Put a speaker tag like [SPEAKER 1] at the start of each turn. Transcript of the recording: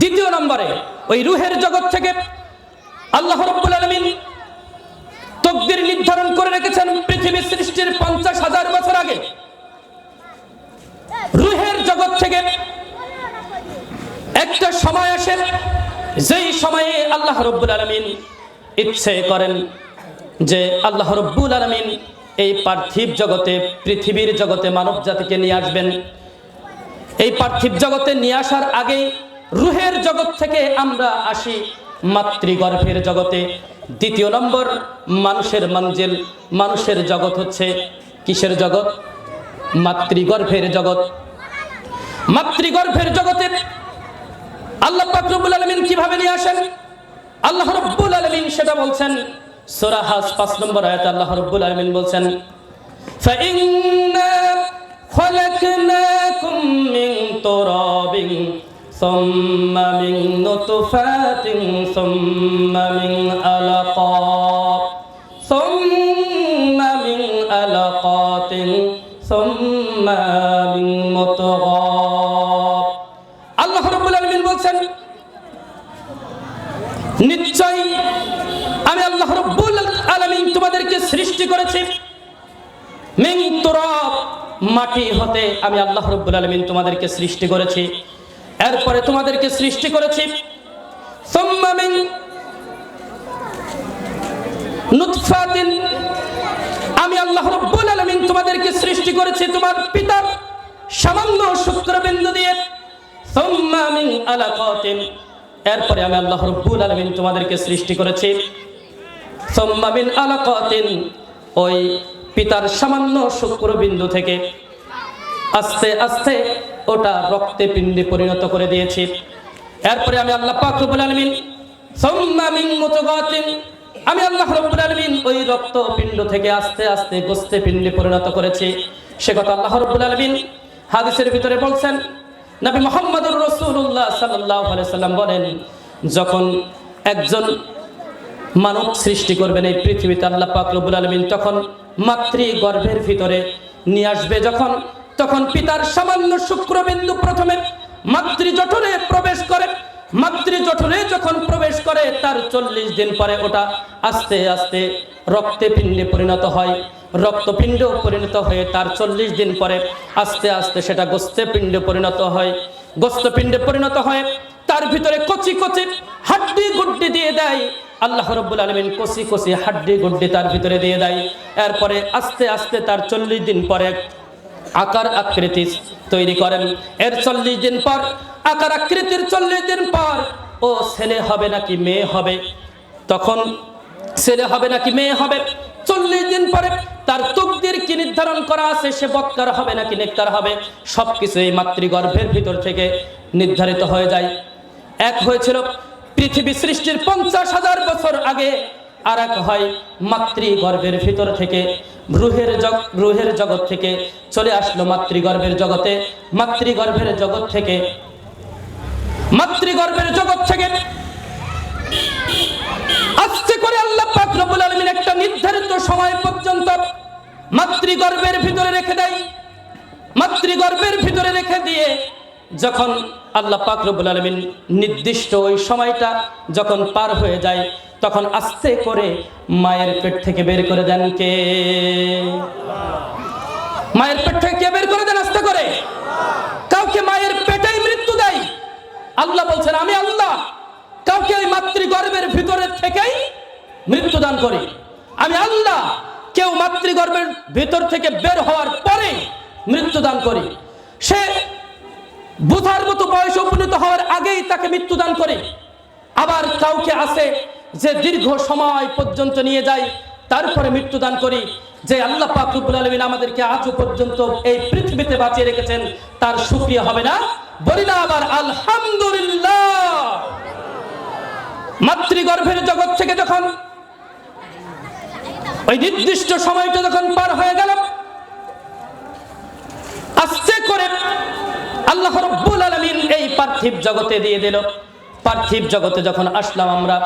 [SPEAKER 1] দ্বিতীয় নম্বরে, ওই রুহের জগৎ থেকে আল্লাহ রব্বুল আলমিন তকদির নির্ধারণ করে রেখেছেন পৃথিবী সৃষ্টির পঞ্চাশ হাজার বছর আগে। রুহের জগৎ থেকে একটা সময় আসে, যেই সময়ে আল্লাহ রব্বুল আলমিন ইচ্ছে করেন যে আল্লাহ রব্বুল আলমিন এই পার্থিব জগতে, পৃথিবীর জগতে মানব জাতিকে নিয়ে আসবেন। এই পার্থিব জগতে নিয়ে আসার আগেই রুহের জগৎ থেকে আমরা আসি মাতৃগর্ভের জগতে দ্বিতীয় নম্বর মানুষের মঞ্জিল মানুষের জগৎ হচ্ছে কিসের জগৎ মাতৃগর্ভের জগৎ মাতৃগর্ভের জগতে আল্লাহ পাক রব্বুল আলামিন কিভাবে নিয়ে আসেন আল্লাহ রব্বুল আলামিন সেটা বলছেন সূরা হাজ 5 নম্বর আয়াতে আল্লাহ রব্বুল আলামিন বলছেন فإنا خلقناكم من تراب ثم من نطفة ثم من علقة ثم من علقات ثم من مضغة আল্লাহ রব্বুল আলামিন বলছেন নিশ্চয় আমি আল্লাহ রব্বুল আলামিন তোমাদেরকে সৃষ্টি করেছি মিন তুরাব মাটি হতে আমি আল্লাহ রব্বুল আলামিন তোমাদেরকে সৃষ্টি করেছি এরপরে তোমাদেরকে সৃষ্টি করেছি। আমি আল্লাহ রব্বুল আলামিন তোমাদেরকে সৃষ্টি করেছি তোমার পিতার সামান্য শুক্রবিন্দু দিয়ে। এরপরে আমি আল্লাহ রব্বুল আলামিন তোমাদেরকে সৃষ্টি করেছি। সুম্মা মিন আলাকাতিন। ওই পিতার সামান্য শুক্রবিন্দু থেকে আস্তে আস্তে ওটা রক্তে পিণ্ডে পরিণত করে দিয়েছি। এরপরে আমি আল্লাহ পাক আলামিন মিন আমি আল্লাহ রব্বুল আলামিন ওই রক্ত পিণ্ড থেকে আস্তে আস্তে গোস্তে পিণ্ডে পরিণত করেছি। সে কথা আল্লাহ রব্বুল আলামিন হাদিসের ভিতরে বলছেন, নবী মুহাম্মদুর রাসূলুল্লাহ সাল্লাল্লাহু সাল্লাম বলেন, যখন একজন মানব সৃষ্টি করবেন এই পৃথিবীতে আল্লাহ পাক রব্বুল আলামিন তখন মাতৃ গর্ভের ভিতরে নিয়ে আসবে। যখন তখন পিতার সামান্য শুক্রবিন্দু প্রথমে মাতৃ জঠরে প্রবেশ করে। মাতৃ জঠরে যখন প্রবেশ করে, তার চল্লিশ দিন পরে ওটা আস্তে আস্তে রক্তে পিণ্ডে পরিণত হয়। রক্তপিণ্ড পরিণত হয়ে তার চল্লিশ দিন পরে আস্তে আস্তে সেটা গোস্তে পিণ্ডে পরিণত হয়। গোস্তপিণ্ডে পরিণত হয়, তার ভিতরে কচি কচি হাড্ডি গুড্ডি দিয়ে দেয়। আল্লাহ রব্বুল আলমিন কচি কচি হাড্ডি গুড্ডি তার ভিতরে দিয়ে দেয়। এরপরে আস্তে আস্তে তার চল্লিশ দিন পরে আকার আকৃতি তৈরি করেন। এর চল্লিশ দিন পর আকার আকৃতির চল্লিশ দিন পর, ও ছেলে হবে নাকি মেয়ে হবে? তখন ছেলে হবে নাকি মেয়ে হবে? চল্লিশ দিন পরে তার তকদির কি নির্ধারণ করা আছে? সে বৎকার হবে নাকি নেককার হবে? সবকিছু এই মাতৃগর্ভের ভিতর থেকে নির্ধারিত হয়ে যায়। এক হয়েছিল পৃথিবী সৃষ্টির পঞ্চাশ হাজার বছর আগে আর এক হয় মাতৃগর্ভের ভিতর থেকে। রুহের জগ রুহের জগৎ থেকে চলে আসলো মাতৃগর্ভের জগতে। মাতৃগর্ভের জগৎ থেকে মাতৃগর্ভের জগৎ থেকে আস্তে করে আল্লাহ রব্বুল আলামিন একটা নির্ধারিত সময় পর্যন্ত মাতৃগর্ভের ভিতরে রেখে দেয়। মাতৃগর্ভের ভিতরে রেখে দিয়ে যখন আল্লাহ পাক রব্বুল আলামিন নির্দিষ্ট ওই সময়টা যখন পার হয়ে যায়, তখন আস্তে করে মায়ের পেট থেকে বের করে দেন কে? মায়ের পেট থেকে কে বের করে দেন আস্তে করে? কাউকে মায়ের পেটেই মৃত্যু দেয়। আল্লাহ বলছেন, আমি আল্লাহ। কাউকে ওই মাতৃগর্ভের ভিতরে থেকেই মৃত্যু দান করি। আমি আল্লাহ। কেউ মাতৃগর্ভের ভিতর থেকে বের হওয়ার পরে মৃত্যু দান করি। সে বুধার মতো বয়স উপনীত হওয়ার আগেই তাকে মৃত্যু দান করি। আবার কাউকে আছে যে দীর্ঘ সময় পর্যন্ত নিয়ে যায়, তারপরে মৃত্যুদান করি, যে আল্লাহ পাক রব্বুল আলামিন আমাদেরকে আজও পর্যন্ত এই পৃথিবীতে বাঁচিয়ে রেখেছেন, তার শুকরিয়া হবে না। বলি না আবার, আলহামদুলিল্লাহ। মাতৃগর্ভের জগৎ থেকে যখন ওই নির্দিষ্ট সময়টা যখন পার হয়ে গেল, আস্তে আল্লাহ রব্বুল আলমিন এই পার্থিব জগতে দিয়ে দিল। পার্থিব জগতে যখন আসলাম আমরা